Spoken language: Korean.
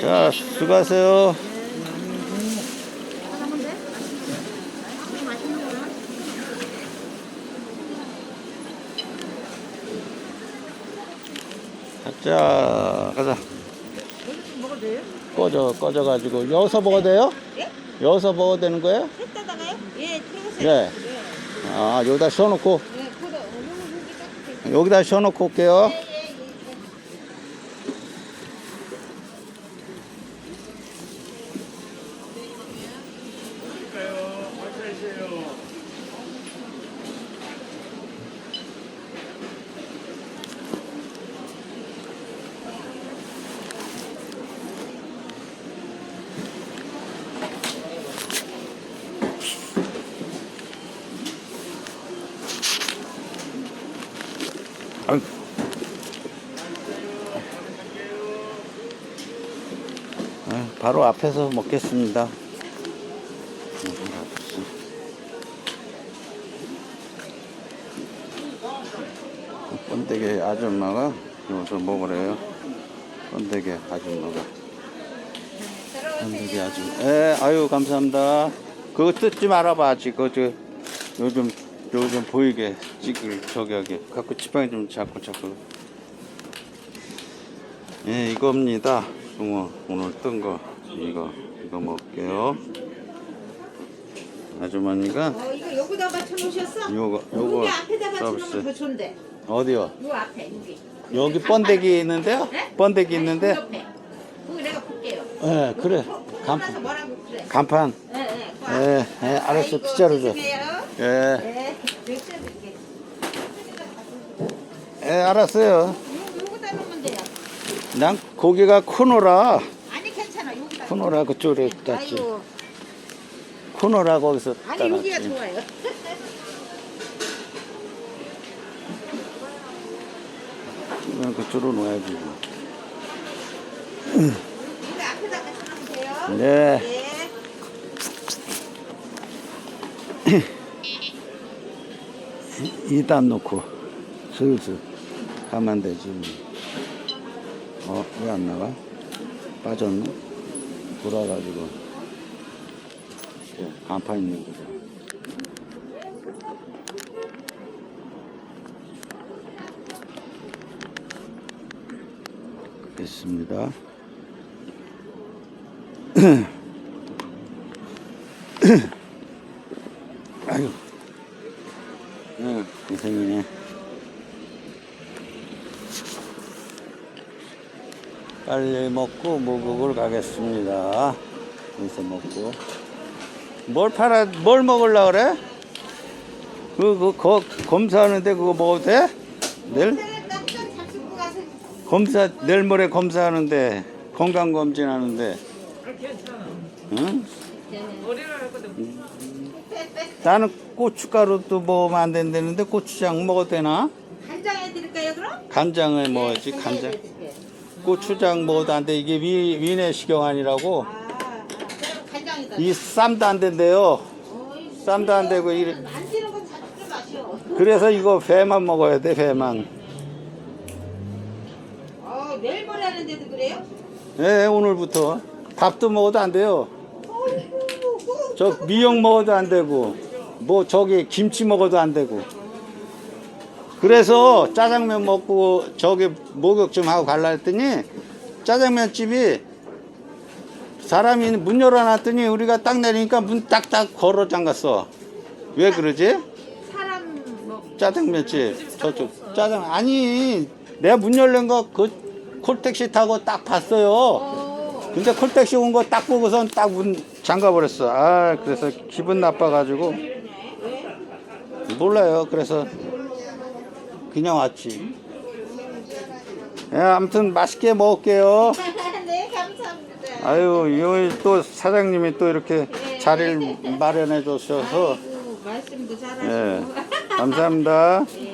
자, 수고하세요. 자, 가자. 꺼져, 꺼져가지고. 여기서 먹어도 돼요? 예? 여기서 먹어도 되는 거예요? 했다다가요? 예, 들어오세요. 네. 아, 여기다 쉬어놓고, 예, 여기 여기다 쉬어놓고 올게요. 바로 앞에서 먹겠습니다. 번데기 아줌마가 여기서 먹으래요. 번데기 아줌마가. 번데기 아줌마. 예, 아유, 감사합니다. 그거 뜯지 말아봐. 그거 저, 요즘, 요즘 보이게 찍을 저기 하게. 갖고 지팡이 좀 잡고 잡고. 예, 이겁니다. 숭어. 오늘 뜬 거. 이거, 이거 먹을게요. 아주머니가 어, 이거 여기다 맞춰놓으셨어? 요거, 요거 여기 앞에다. 맞춰놓으면 더 좋은데. 어디요? 요 앞에, 여기. 여기 번데기 있는데요? 네? 번데기 있는데? 그 옆에. 그거 내가 볼게요. 예, 그래. 간, 몰라서 뭐라고 그래. 간판. 예, 예. 그 예. 예, 알았어. 피자로 줘. 예, 예. 몇 드릴게. 예, 알았어요. 요, 요거다 놓으면 돼요. 난 고기가 코노라, 아니, 괜찮아. 여기다. 코노라 그쪽으로 땄지. 아이고. 코노라 거기서 아니, 여기가 따놨지. 좋아요. 그냥 그쪽으로 놓아야지. 여기 앞에다 돼요. 네. 예. 이단 놓고 슬슬 가면 되지. 어, 왜 안 나가? 빠졌나? 돌아가지고. 예, 간판 있는 거죠. 됐습니다. 아유. 응, 고생이네. 빨리 먹고 목욕을 가겠습니다. 여기서 먹고. 뭘 팔아, 뭘 먹으려고 그래? 그, 그, 거, 검사하는데 그거 먹어도 돼? 내일? 검사, 내일 모레 검사하는데, 건강검진 하는데. 응? 나는 고춧가루도 먹으면 안 된다는데 고추장 먹어도 되나? 간장 해드릴까요 그럼? 간장을 먹어야지, 네, 간장. 고추장 먹어도 안 돼. 이게 위, 위내시경 아니라고. 아, 간장이다. 이 쌈도 안 된대요. 쌈도 안 되고 이 만지는 건 마셔. 그래서 이거 회만 먹어야 돼, 회만. 어, 내일 모레 하는데도 그래요? 네, 오늘부터. 밥도 먹어도 안 돼요. 어이구, 저 미역 먹어도 안 되고, 뭐 저기 김치 먹어도 안 되고. 그래서 짜장면 먹고 저기 목욕 좀 하고 갈라 했더니 짜장면 집이 사람이 문 열어놨더니 우리가 딱 내리니까 문 딱딱 걸어 잠갔어. 왜 그러지? 사람 뭐 짜장면 집 저쪽 짜장 아니 내가 문 열린 거그 콜택시 타고 딱 봤어요. 어, 근데 콜택시 온 거 딱 보고선 딱 문 잠가 버렸어. 아 그래서 기분 나빠가지고 몰라요. 그래서 그냥 왔지. 예, 아무튼 맛있게 먹을게요. 네, 감사합니다. 아유 여기 또 사장님이 또 이렇게 자리를 마련해 주셔서 아이고, 말씀도 잘하시고. 예 감사합니다. 예.